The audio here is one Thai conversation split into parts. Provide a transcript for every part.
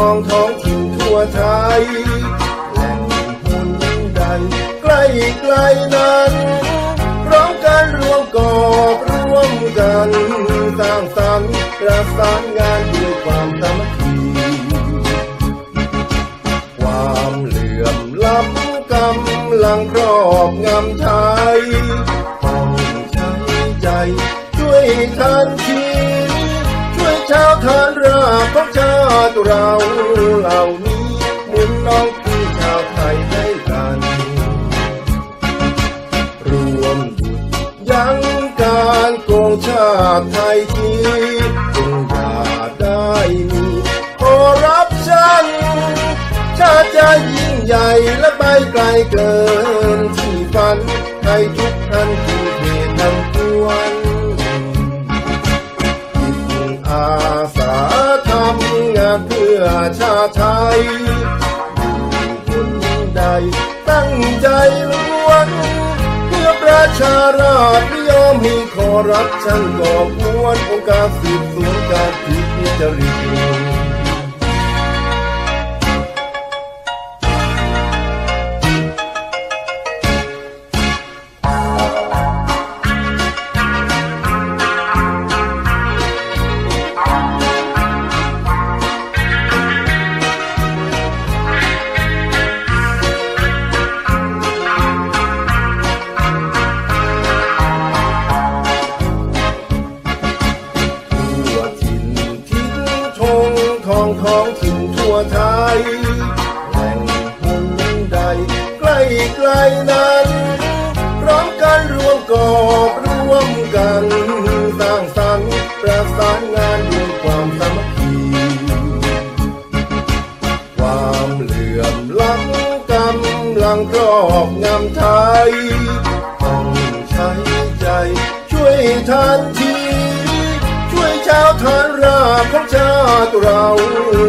งทองท้องถิ่นทั่วไทยแหล่งหุ้นใดใกล้ไกลนั้นร้องกันรวมกอบร่วมกันสร้างสรรค์ประสานงานด้วยความสามัคคีความเหลื่อมล้ำกำลังครอบงำไทยต้องใช้ใจช่วยทันที วยชานราบของชาติเราเหล่านี้หมุนน้องพี่ชาวไทยให้กัน รวมหยุดยั้งการโกงชาติไทยทีจงอย่าได้มีคอร์รัปชันชาติจะยิ่งใหญ่และไปไกลเกินที่ฝันให้ทุก คนใดตั้งใจล้วนเพื่อประชาราษฎร์ไม่ยอมมีขอรับชันก่อกวนองค์การสืบสวนการผิดจริต ท้องถิ่นทั่วไทยแหล่งหุ้นใด ใกล้ไกลนั้นพร้อมกันรวมกอบร่วมกันสร้างสรรค์ประสานงานด้วยความสามัคคีความเหลื่อมล้ำกำลังครอบงำไทยต้องใช้ใจ ช่วยทันที ช่วยชาวทาน ติเรา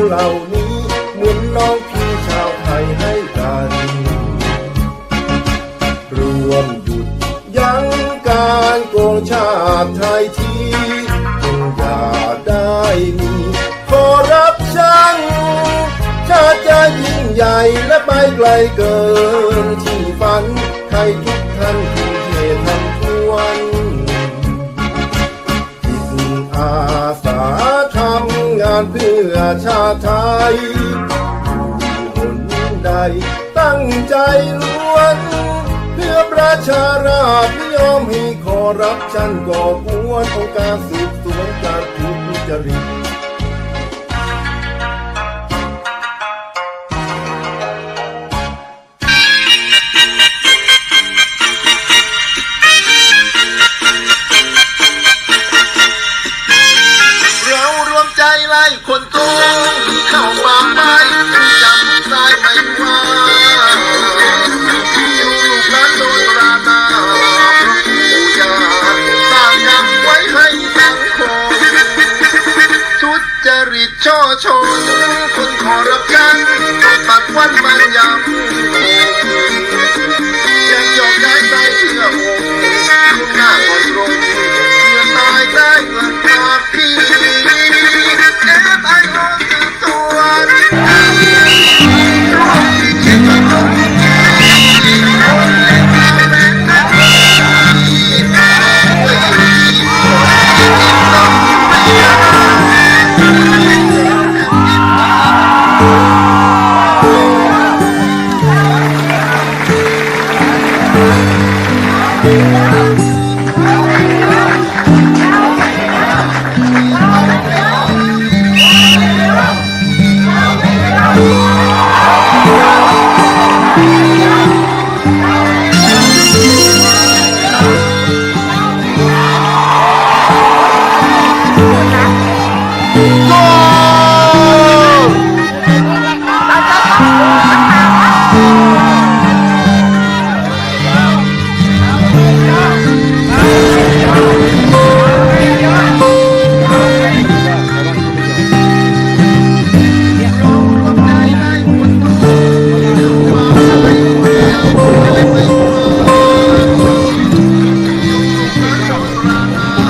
เหล่านี้เหมือนน้องพี่ชาวไทยให้กัน รวมหยุดยั้งการโกงชาติไทยทีจงอย่าได้มีคอร์รัปชันชาติจะยิ่งใหญ่และไปไกลเกินที่ฝันให้ทุกท่านานเพื่อชาติไทยคนใดตั้งใจล้วน เพื่อประชาราษฎร์ไม่ยอมให้ขอรับชันก่อกวนองค์การสืบสวนการทุจริต ใจไล่คนโกงที่เข้ามาไม่จำสายไม่ว่าลูกหลานโดนราตาปู่ย่าสร้างกรรมไว้ให้สังคมทุจริตช่อชนคนคอร์รัปชันต้องตัดวันมันยำ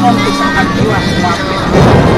không thì sao thành chỉ hoàng hoàng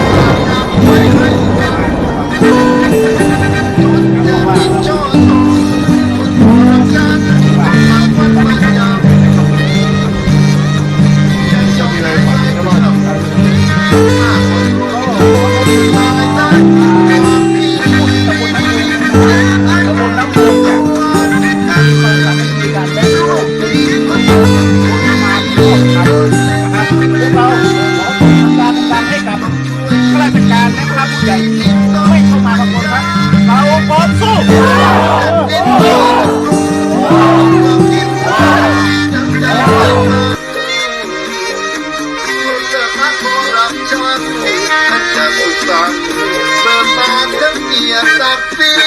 happy.